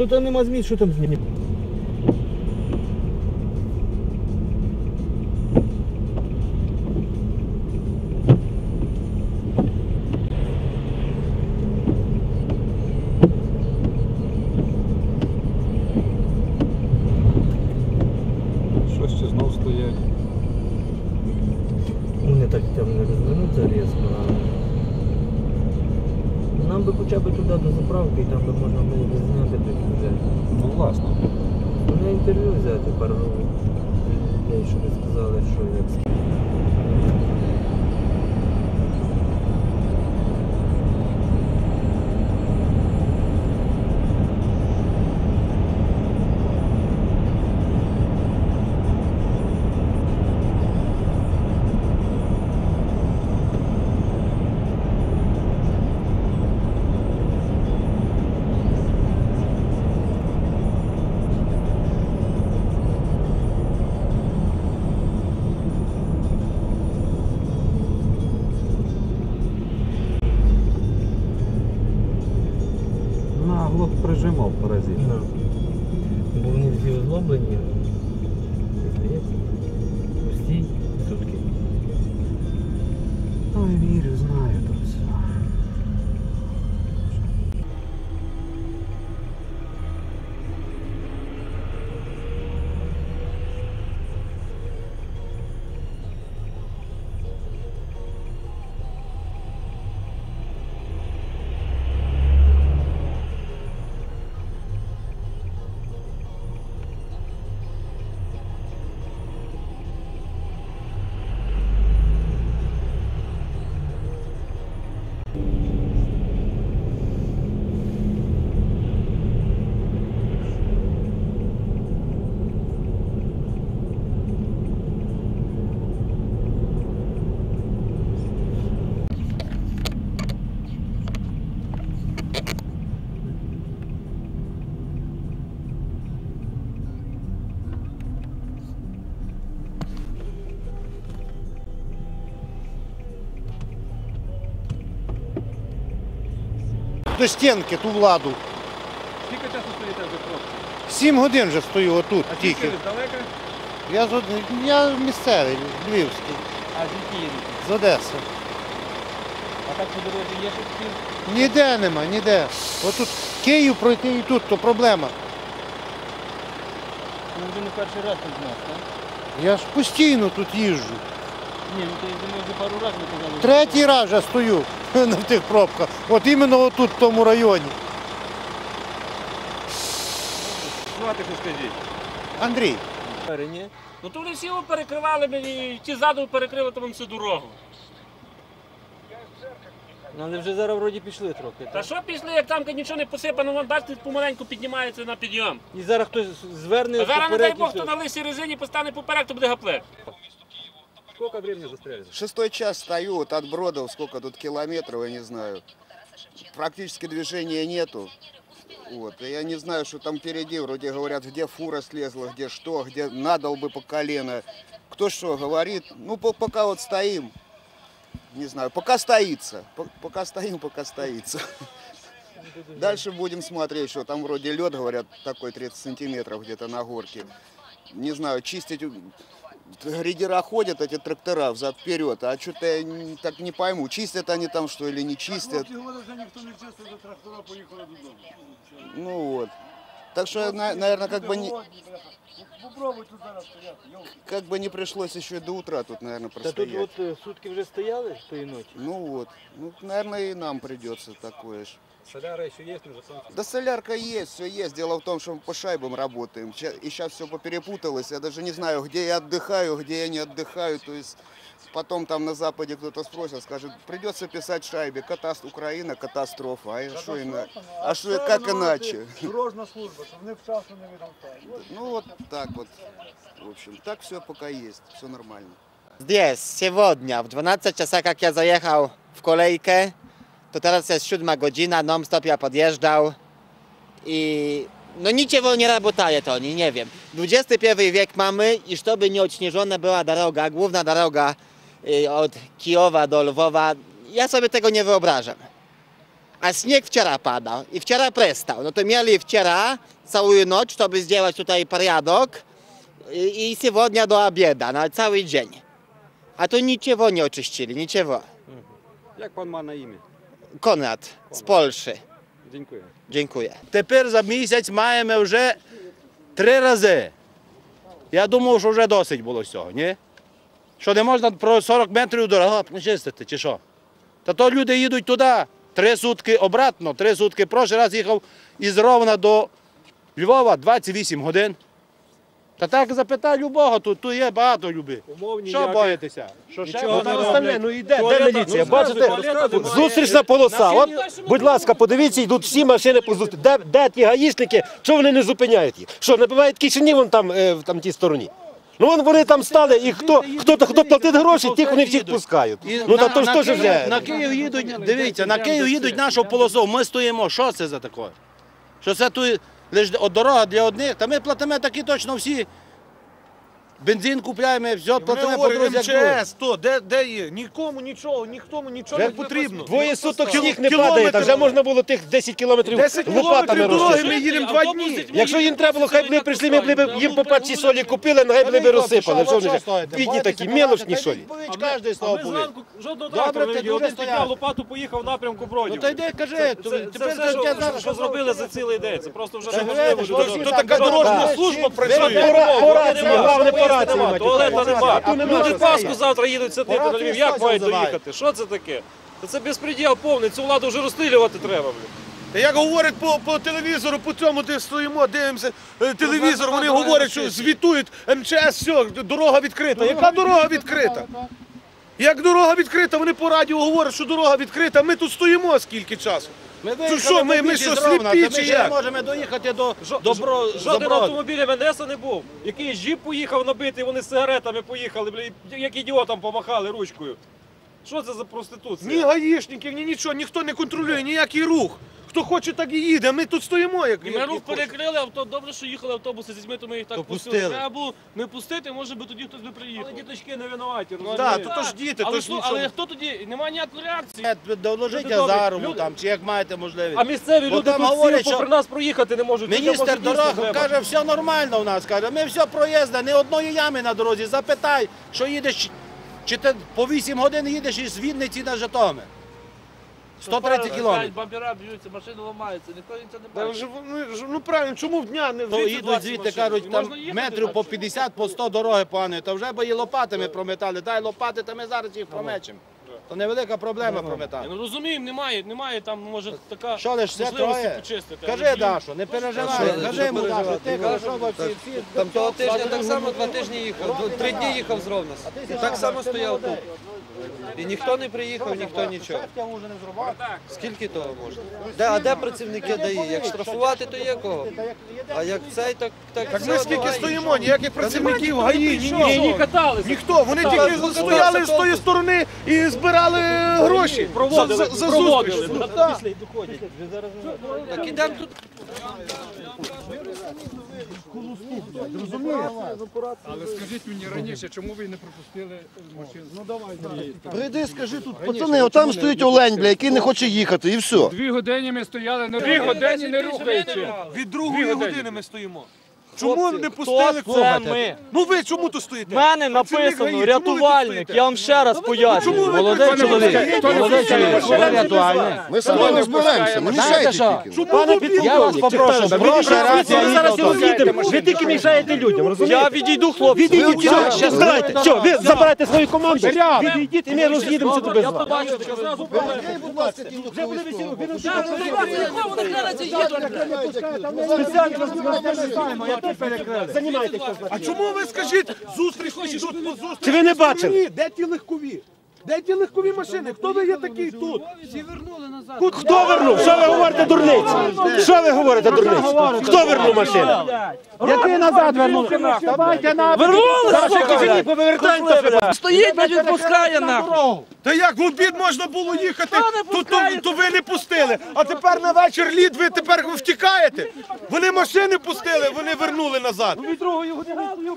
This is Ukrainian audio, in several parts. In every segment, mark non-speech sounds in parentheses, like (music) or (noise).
Тут нема змін, що там знімати. Нам би хоча б туди до заправки, і там би можна було б зняти тих людей. Ну власне. Мене інтерв'ю взяти пару людей, щоб сказали, що як. Бо вони всі. Здається. Пусті сутки. Ой, вірю, до стінки ту владу. Скільки часу стоїте вже просто? Сім годин вже стою отут А тільки. тільки далеко? Я, з Од- я місцевий, львівський, А звідки їдете? з Одеси. А так по дорозі є щось тут? Ніде нема, ніде. Отут Київ пройти і тут, то проблема. Ну вже не перший раз тут нас, так? Я ж постійно тут їжджу. Ні, ну то я думаю, вже пару разів ми казали. Третій раз вже стою (laughs) на тих пробках. От іменно отут, в тому районі. Звати хоч скажіть. Андрій. Ні? Ну то вони всі його перекривали, мені, ті ззаду перекрили, то вам всю дорогу. Ну, але вже зараз вроді пішли трохи. Та так? що пішли, як там нічого не посипано, вон бачите, помаленьку піднімається на підйом. І зараз хтось зверне А зараз, не дай і Бог, все. хто на лисій резині постане поперек, то буде гаплет. Скільки времени застряли? Шестой час стою, вот от Бродов, сколько тут километров, я не знаю. Практически движения нету. Вот. я не знаю, что там впереди. Вроде говорят, где фура слезла, где что, где надал бы по колено. Кто что говорит. Ну, по- пока вот стоим. Не знаю, пока стоится. По- Пока стоим, пока стоится. Дальше будем смотреть, что там вроде лед, говорят, такой 30 сантиметров где-то на горке. Не знаю, чистить грейдера ходят, эти трактора взад-вперед, а что-то я не- так не пойму, чистят они там что или не чистят. Ну вот. Так что, наверное, как бы не... Как бы не пришлось еще и до утра тут, наверное, Та тут простоять. от е, сутки вже стояли тої ночі. Ну вот. Ну, наверное, и нам придется такое же. Соляра еще есть, не засолнце. Да солярка есть, все есть. Дело в том, что мы по шайбам работаем. И сейчас все поперепуталось. Я даже не знаю, где я отдыхаю, где я не отдыхаю. То есть потом там на Западе кто-то спросит, скажет, придется писать шайбе. Катаст... Украина, катастрофа. А что иначе? А что, как иначе? Дорожна служба, щоб вони вчасно не відгортали. Ну вот так вот. В общем, так все пока есть. Все нормально. Здесь, сегодня, w 12 czasach jak ja zajechał w kolejkę, to teraz jest siódma godzina, non-stop ja podjeżdżał i no niczego nie работает to oni, nie wiem. XXI wiek mamy i żeby nie odśnieżona była droga, główna droga y, od Kijowa do Lwowa, ja sobie tego nie wyobrażam. a śnieg wczoraj padał i wczoraj przestał. No to mieli wczoraj całą noc, żeby zdjąć tutaj porядок i, i сегодня do obieda, na cały dzień. A to niczego nie oczyścili, niczego. Як пан має на ім'я? Konrad z Polszy. Дякую. Dziękuję. Тепер за місяць маємо вже три рази. Я думав, що вже досить було всього, ні? Що не можна про 40 метрів дорога почистити, чи що? Та то люди їдуть туди Три сутки обратно, три сутки. Прошлий раз їхав із Ровна до Львова 28 годин. Та так запитай любого, тут, тут є багато люби. Що боїтеся? Що ще Ну, роблять? остальне, ну йде, де міліція? Бачите, зустрічна полоса. От, будь ласка, подивіться, йдуть всі машини по зустрічі. Де, де ті гаїшники, чого вони не зупиняють їх? Що, не буває кишені вон там, е, в там тій стороні? Ну вон вони там стали, і хто, хто, хто платить гроші, тих вони всіх пускають. Ну на, та то ж на теж Київ, вже. на Київ їдуть, дивіться, на Київ їдуть нашу полосу. Ми стоїмо. Що це за таке? Що це тут лише дорога для одних? Та ми платимо такі точно всі. Бензин купляємо, все, платимо по дорозі. як другі. МЧС, то, де, де є? Нікому нічого, ніхто нічого не потрібно. Двоє суток сніг не кілометр. падає, та вже можна було тих 10 кілометрів 10 лопатами кілометрів дороги розчистити. ми їдемо два дні. Якщо їм треба було, хай б не прийшли, ми б їм по першій солі купили, нехай б не розсипали. Що вони ж, бідні такі, мелочні що ли. Кожен слово Ми зранку жодного Добре, трактора не ти видів. дуже Один стояв. підняв лопату, поїхав в напрямку Ну Бродів. то йди, кажи. То- це, тепер це за все, що, тебе зараз що зробили за цілий день. Це просто вже неможливо. то добре. така дорожня служба працює. По, по рації, Нема, головне по рації. нема, рації. нема. Люди Пасху завтра їдуть сидіти на Львів. Як мають доїхати? Що це таке? Та це безпреділ повний. Цю владу вже розстрілювати треба. блін. Як говорять по, по телевізору, по цьому, де стоїмо, дивимося е, телевізор, вони говорять, що звітують МЧС, все, дорога відкрита. Яка дорога відкрита? Як дорога відкрита, вони по радіо говорять, що дорога відкрита, ми тут стоїмо скільки часу. Ми виїхали, що, ми- ми що, сліпі чи Ми як? не можемо доїхати до добро. Жоден автомобіль МНС не був. Який жіп поїхав набитий, вони з сигаретами поїхали, блін, як ідіотам помахали ручкою. Що це за проституція? Ні гаїшників, ні нічого, ніхто не контролює, ніякий рух. Хто хоче, так і їде. Ми тут стоїмо, як І як ми рух хочемо. перекрили, авто добре, що їхали автобуси з дітьми, то ми їх так То пустили. пустили. Треба було не пустити, може би тоді хтось би приїхав. Але діточки не винуваті, Так, розумієте? то ж діти, але, то ж що- нічого. але хто тоді? Немає ніякої реакції. Доложіть Люди добрі, Азарову люди- там, чи як маєте можливість. А місцеві Бо люди там тут говорять, що- попри нас проїхати не можуть. Міністр може дійсно дорог треба. каже, все нормально у нас. Каже, ми все проїзда, ні одної ями на дорозі. Запитай, що їдеш, чи ти по 8 годин їдеш із Вінниці на Житомир. 130 кілометрів. Бампера б'ються, машини ламаються, ніхто нічого не Та бачить. вони ж- Ну правильно, чому в дня не То їдуть 20 звідти, машин? кажуть, там Можна їхати метрів по що? 50, по 100 дороги погані. То вже би і лопатами прометали. Дай лопати, та ми зараз їх промечемо. То невелика проблема Я прометати. ну розуміємо, немає, немає там, може, така Що лиш все можливості троє? почистити. Кажи, Дашо, не переживай, кажи йому, Дашо, ти хорошо бо всі, всі. Там того тижня так само два тижні їхав, три дні їхав з Ровно. І так само стояв тут. І ніхто не приїхав, ніхто нічого. Скільки того можна? Де, а де працівники ДАІ? Як штрафувати, то є кого. А як цей, так так. Так ми скільки стоїмо, ніяких працівників ГАІ, ні, Ні, ні, ні, каталися. Ніхто, вони тільки стояли з тої сторони і збирали гроші Проводили, за, за, за проводили. зустріч. Так. після й доходять. Так ідемо тут. Але скажіть мені раніше, чому ви не пропустили машину? Ну давай. Прийди, скажи тут, пацани, отам стоїть олень, бля, який не хоче їхати, і все. Дві години ми стояли, на дві години не рухаючи. Від другої години ми стоїмо. Чому не пустили Хто кого? це ми? Ну ви чому тут стоїте? В мене написано рятувальник. Я вам ще раз пояснюю. ви Молодий чоловік. не Молодий чоловік. Ми самі не зберемося, не мішайте тільки. Пане ви Я вас попрошу, ви прошу раз, ви зараз їду. роз'їдемо, ви тільки мішаєте людям, розумієте? Я відійду, хлопці. Відійдіть, все, здайте, все, ви забирайте свою команду, відійдіть, і ми роз'їдемося тут без Я вас. побачив, що зразу Вже буде весіло, ви перекрили? Займайтеся. А чому ви скажіть, зустріч йдуть по зустріч? Чи ви не бачили? Де ті легкові? Де ті легкові машини? Хто ви є такий тут? Хто вернув? Що ви говорите дурниці? Що ви говорите дурниці? Хто вернув машину? Який назад ще кишені. Стоїть, не відпускає нахуй. Та як в обід можна було їхати, то, то, то ви не пустили. А тепер на вечір лід ви тепер втікаєте. Вони машини пустили, вони вернули назад.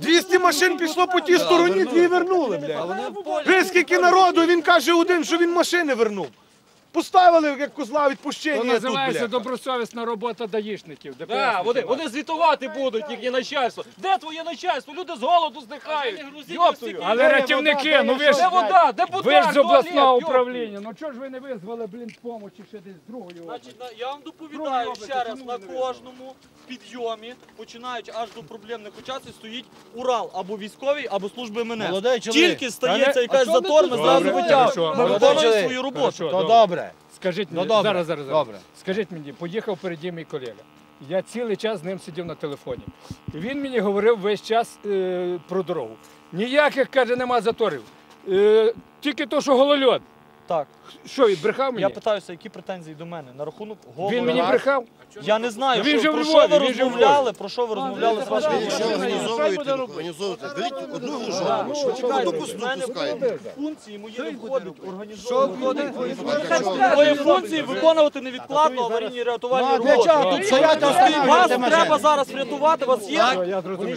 200 машин пішло по тій стороні, дві вернули, блядь. Ви скільки народу, він каже один, що він машини вернув. Поставили як козла відпущення. тут, називається добросовісна робота даїшників. Да, ДПСників. вони, вони звітувати будуть, їхнє начальство. Де твоє начальство? Люди з голоду здихають. Йоптую. Але рятівники, ну ви ж вода? Де вода? ви ж з обласного Туалет, управління. Ну чого ж ви не визвали, блін, помочі ще десь з другої області? Значить, на- я вам доповідаю ще раз, на кожному підйомі, починаючи аж до проблемних участків, стоїть Урал або військовий, або служби МНС. Молодий чоловік. Тільки стається якась а чого ви затор, зразу Добре, хорошо. Ми Молодий виконуємо чоловік. свою роботу. Хорошо. То добре. добре. Скажіть мені, Ну, добре, зараз, зараз, зараз. добре. Скажіть мені, поїхав переді мій колега. Я цілий час з ним сидів на телефоні. Він мені говорив весь час е, про дорогу. Ніяких, каже, нема заторів. Е, тільки то, що голольот. Так. Що, він брехав мені? Я питаюся, які претензії до мене на рахунок голова. Він мені брехав? Я не знаю, Він же що, в про що ви він же в розмовляли, про що ви розмовляли з вашими Якщо колегами. організовуєте, організовуєте, беріть одну ну, щоб чекайте, одну мене функції мої не входить Що організовувати. Мої функції виконувати невідкладно аварійні рятувальні Ну, роботи. тут стояти, Вас треба зараз врятувати, вас є.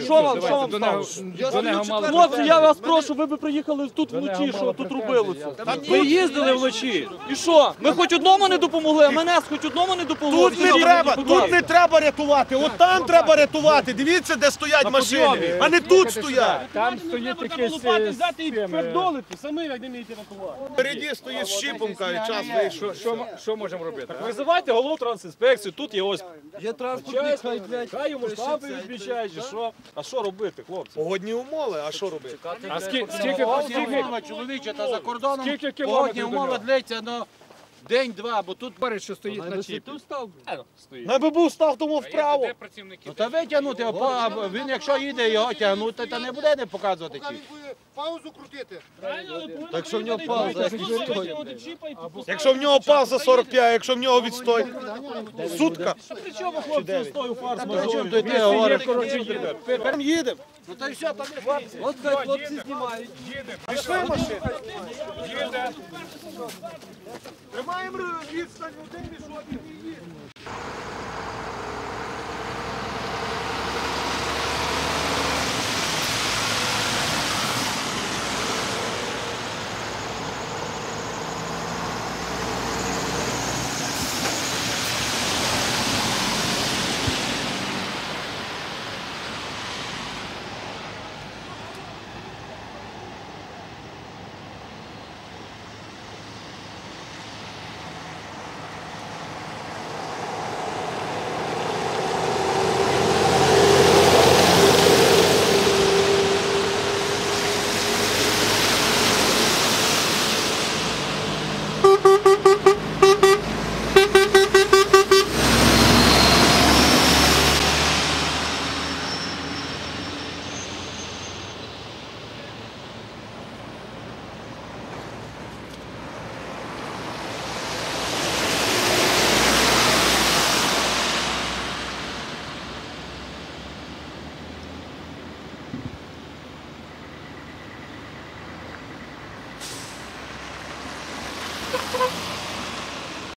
Що вам, що вам стало? до нього мало Хлопці, я вас прошу, ви би приїхали тут вночі, що тут робилося. Ви їздили вночі. І що? Ми хоч одному не допомогли, а мене хоч одному не допомогли. Тут не треба, тут не треба рятувати. От там треба рятувати. Дивіться, де стоять машини, а не тут стоять. Там стоїть якийсь... взяти і пердолити, самі як не вмієте рятувати. Впереді стоїть щіпом, каже, час вийшов. Що, що, можемо робити? Визивайте голову трансінспекцію, тут є ось Є транспортник, хай, блядь. Хай йому штампи відмічають, чи що. А що робити, хлопці? Погодні умови, а що робити? А скільки, скільки, скільки, Чоловіче, та за кордоном скільки погодні кілометрів до умови нього? Дляться, ну, день-два, бо тут Говорить, що стоїть на чіпі. Стоїть. Найби був став тому вправо. Ну та витягнути, а він якщо їде його тягнути, то не буде не показувати чи. Паузу крутити. Так що в нього пауза. Якщо в нього пауза 45, якщо в нього відстой. Сутка. При чому хлопці з тою фарс Чим то ти говориш? Там їдемо. Ну то й все, там От хай хлопці знімають. Пішли машини. Їде. Тримаємо відстань один між одним і їдемо.